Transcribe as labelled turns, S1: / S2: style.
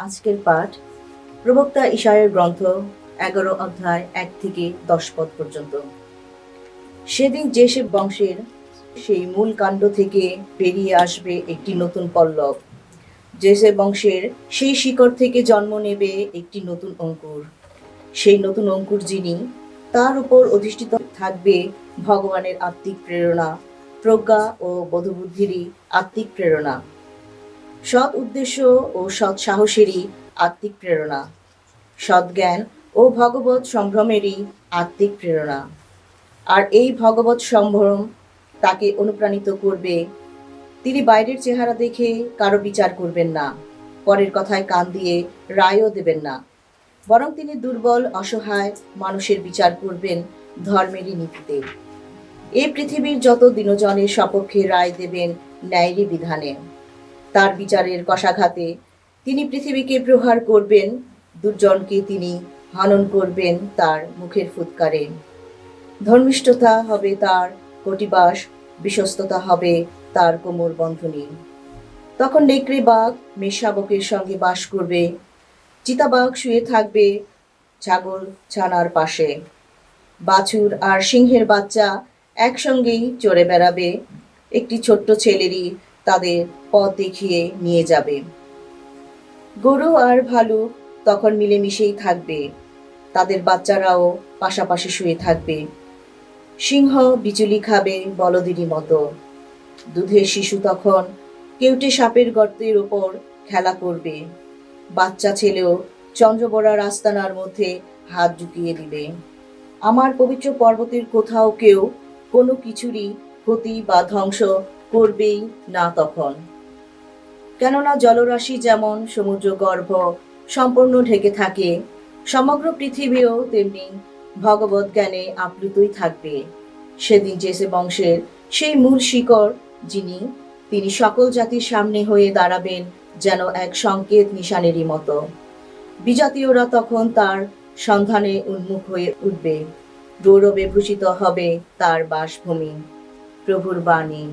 S1: আজকের পাঠ প্রবক্তা ঈশায়ের গ্রন্থ এগারো অধ্যায় এক থেকে দশ পদ পর্যন্ত। সেদিন যেসব বংশের, সেই মূল কাণ্ড থেকে বেরিয়ে আসবে একটি নতুন পল্লব। জেসে বংশের, সেই শিকড় থেকে জন্ম নেবে একটি নতুন অঙ্কুর। সেই নতুন অঙ্কুর যিনি, তার উপর অধিষ্ঠিত থাকবে ভগবানের আত্মিক প্রেরণা, প্রজ্ঞা ও বোধবুদ্ধিরই আত্মিক প্রেরণা। সৎ উদ্দেশ্য ও সৎ সাহসেরই আত্মিক প্রেরণা। সৎ জ্ঞান ও ভগবত সম্ভ্রমেরই আত্মিক প্রেরণা। আর এই ভগবত সম্ভ্রম তাকে অনুপ্রাণিত করবে। তিনি বাইরের চেহারা দেখে কারও বিচার করবেন না। পরের কথায় কান দিয়ে রায়ও দেবেন না। বরং তিনি দুর্বল, অসহায় মানুষের বিচার করবেন ধর্মেরই নীতিতে। এই পৃথিবীর যত দিনজনের সপক্ষে রায় দেবেন ন্যায়েরই বিধানে। তার বিচারের কষাঘাতে। তিনি পৃথিবীকে প্রহার করবেন, দুর্জনকে তিনি হনন করবেন তার মুখের ফুৎকারে। ধর্মিষ্ঠতা হবে তার, কটিবাস বিশ্বস্ততা হবে তার কোমর বন্ধনী। তখন নেকড়ে বাঘ মেষশাবকের সঙ্গে বাস করবে। চিতাবাঘ শুয়ে থাকবে ছাগল ছানার পাশে। বাছুর আর সিংহের বাচ্চা একসঙ্গেই চড়ে বেড়াবে। একটি ছোট্ট ছেলেরই তাদের পথ দেখিয়ে নিয়ে যাবে। গরু আর ভালুক তখন মিলেমিশেই থাকবে। তাদের বাচ্চারাও পাশাপাশি শুয়ে থাকবে। সিংহ বিচুলি খাবে বলদেরই মতো। দুধের শিশু তখন কেউটে সাপের গর্তের ওপর খেলা করবে। বাচ্চা ছেলেও চন্দ্রবড়া রাস্তানার মধ্যে হাত ঢুকিয়ে দিবে। আমার পবিত্র পর্বতের কোথাও কেউ কোনো কিছুরই ক্ষতি বা ধ্বংস করবেই না তখন। কেননা জলরাশি যেমন সমুদ্র গর্ভ সম্পূর্ণ ঢেকে থাকে, সমগ্র পৃথিবীও তেমনি ভগবত জ্ঞানে আপ্লুতই থাকবে। সেদিন জেসে বংশের সেই মূল শিকড়, যিনি, তিনি সকল জাতির সামনে হয়ে দাঁড়াবেন যেন এক সংকেত নিশানেরই মতো। বিজাতীয়রা তখন তার সন্ধানে উন্মুখ হয়ে উঠবে। গৌরবে ভূষিত হবে তার বাসভূমি। প্রভুর বাণী।